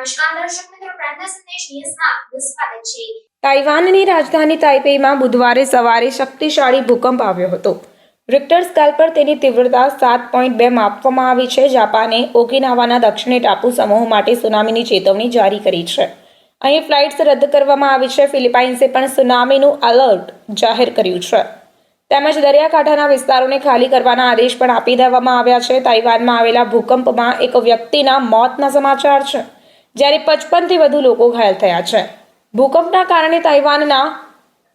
નમસ્કાર દર્શક મિત્રો આપનું સ્વાગત છે. તાઇવાનની રાજધાની તાઇપેઈમાં બુધવારે સવારે શક્તિશાળી ભૂકંપ આવ્યો હતો. રિક્ટર સ્કેલ પર તેની તીવ્રતા સાત પોઈન્ટ બે માપવામાં આવી છે. જાપાને ઓકિનાવાના દક્ષિણે ટાપુ સમૂહ માટે સુનામીની ચેતવણી જારી કરી છે. અહીં ફ્લાઇટ્સ રદ કરવામાં આવી છે. ફિલિપાઇન્સે પણ સુનામીનું એલર્ટ જાહેર કર્યું છે. તેમજ દરિયાકાંઠાના વિસ્તારોને ખાલી કરવાના આદેશ પણ આપી દેવામાં આવ્યા છે. તાઇવાનમાં આવેલા ભૂકંપમાં એક વ્યક્તિના મોતના સમાચાર છે. જ્યારે પચપનથી વધુ લોકો ઘાયલ થયા છે. ભૂકંપના કારણે તાઇવાનના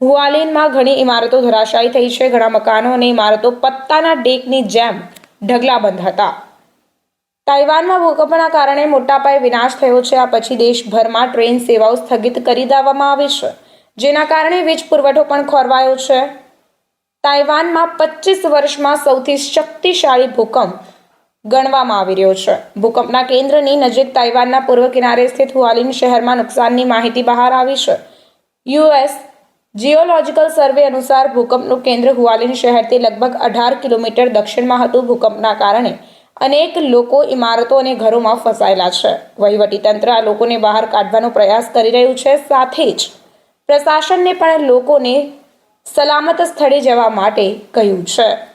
હુઆલિનમાં ઘણી ઇમારતો ધરાશાયી થઈ છે. ઘણા મકાનો અને ઇમારતો પત્તાના ડેકની જેમ ઢગલાબંધ હતા. તાઇવાનમાં ભૂકંપના કારણે મોટા પાયે વિનાશ થયો છે. આ પછી દેશભરમાં ટ્રેન સેવાઓ સ્થગિત કરી દેવામાં આવી છે. જેના કારણે વીજ પુરવઠો પણ ખોરવાયો છે. તાઇવાનમાં પચીસ વર્ષમાં સૌથી શક્તિશાળી ભૂકંપ ગણવામાં આવી રહ્યો છે. ભૂકંપના કેન્દ્રની નજીક તાઇવાનના પૂર્વ કિનારે સ્થિત હુઆલિન શહેરમાં નુકસાનની માહિતી બહાર આવી છે. યુએસ જીઓલોજીકલ સર્વે અનુસાર ભૂકંપનું કેન્દ્ર હુઆલિન શહેરથી લગભગ અઢાર કિલોમીટર દક્ષિણમાં હતું. ભૂકંપના કારણે અનેક લોકો, ઇમારતો અને ઘરોમાં ફસાયેલા છે. વહીવટીતંત્ર આ લોકોને બહાર કાઢવાનો પ્રયાસ કરી રહ્યું છે. સાથે જ પ્રશાસનને પણ લોકોને સલામત સ્થળે જવા માટે કહ્યું છે.